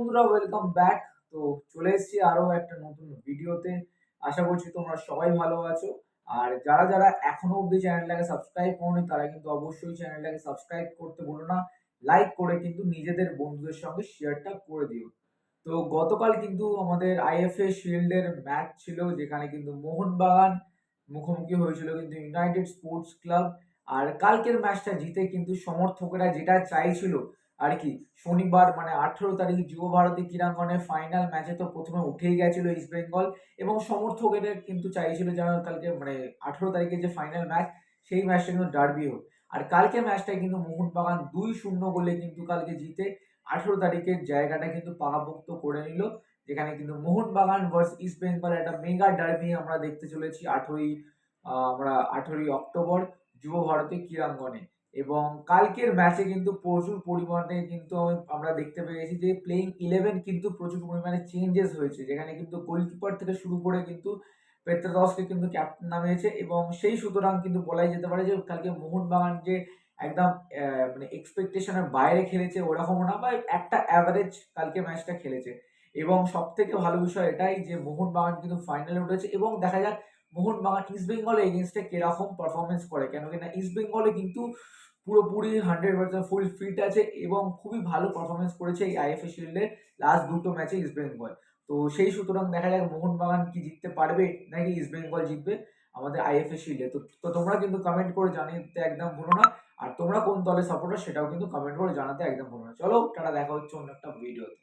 বন্ধুরা welcome back তো চলে এসেছি আরও একটা নতুন ভিডিওতে। আশা করছি তোমরা সবাই ভালো আছো। আর যারা যারা এখনও অবধি চ্যানেলটাকে সাবস্ক্রাইব করোনি, তারা কিন্তু অবশ্যই চ্যানেলটাকে সাবস্ক্রাইব করতে ভুলো না। লাইক করে কিন্তু নিজেদের বন্ধুদের সঙ্গে শেয়ারটা করে দিও। তো গতকাল কিন্তু আমাদের আইএফএ শিল্ডের ম্যাচ ছিল, যেখানে কিন্তু মোহনবাগান মুখোমুখি হয়েছিল কিন্তু ইউনাইটেড স্পোর্টস ক্লাব আর কালকের ম্যাচটা জিতে কিন্তু সমর্থকরা যেটা চাইছিল আর কি শনিবার মানে আঠেরো তারিখ যুব ভারতী ক্রীড়াঙ্গনে ফাইনাল ম্যাচে তো প্রথমে উঠেই গেছিল ইস্ট বেঙ্গল এবং সমর্থকেদের কিন্তু চাইছিল যেন কালকে মানে আঠেরো তারিখে যে ফাইনাল ম্যাচ সেই ম্যাচটা কিন্তু ডার্বি হোক। আর কালকে ম্যাচটায় কিন্তু মোহনবাগান দুই শূন্য গোলে কিন্তু কালকে জিতে আঠেরো তারিখের জায়গাটা কিন্তু পাকাপোক্ত করে নিল, যেখানে কিন্তু মোহনবাগান ভার্স ইস্ট বেঙ্গল একটা মেগা ডার্বি আমরা দেখতে চলেছি আঠেরোই আমরা আঠেরোই অক্টোবর যুব ভারতী ক্রীড়াঙ্গনে। এবং কালকের ম্যাচে কিন্তু প্রচুর পরিমাণে কিন্তু আমরা দেখতে পেয়েছি যে প্লেইং ইলেভেন কিন্তু প্রচুর পরিমাণে চেঞ্জেস হয়েছে। যেখানে কিন্তু গোলকিপার থেকে শুরু করে কিন্তু পেত্রাদসকে কিন্তু ক্যাপ্টেন নামিয়েছে এবং সেই সুতরাং কিন্তু বলাই যেতে পারে যে কালকে মোহনবাগান যে একদম মানে এক্সপেকটেশনের বাইরে খেলেছে ওরকমও না, বা একটা অ্যাভারেজ কালকে ম্যাচটা খেলেছে। এবং সব থেকে ভালো বিষয় এটাই যে মোহনবাগান কিন্তু ফাইনালে উঠেছে এবং দেখা যাক মোহনবাগান ইস্ট বেঙ্গলের এগেনস্টে কীরকম পারফরমেন্স করে? কেন কিনা ইস্ট বেঙ্গলে কিন্তু পুরোপুরি হান্ড্রেড পার্সেন্ট ফুল ফিট আছে এবং খুবই ভালো পারফরমেন্স করেছে এই আইএফএ শিল্ডের লাস্ট দুটো ম্যাচে ইস্ট বেঙ্গল তো সেই সুতরাং দেখা যাক মোহনবাগান কি জিততে পারবে নাকি ইস্ট বেঙ্গল জিতবে আমাদের আইএফএ শিল্ডে তো তো তোমরা কিন্তু কমেন্ট করে জানাতে একদম ভুলো না। আর তোমরা কোন দলে সাপোর্টার সেটাও কিন্তু কমেন্ট করে জানাতে একদম ভুলো না। চলো, টাটা, দেখা হচ্ছে অন্য একটা ভিডিওতে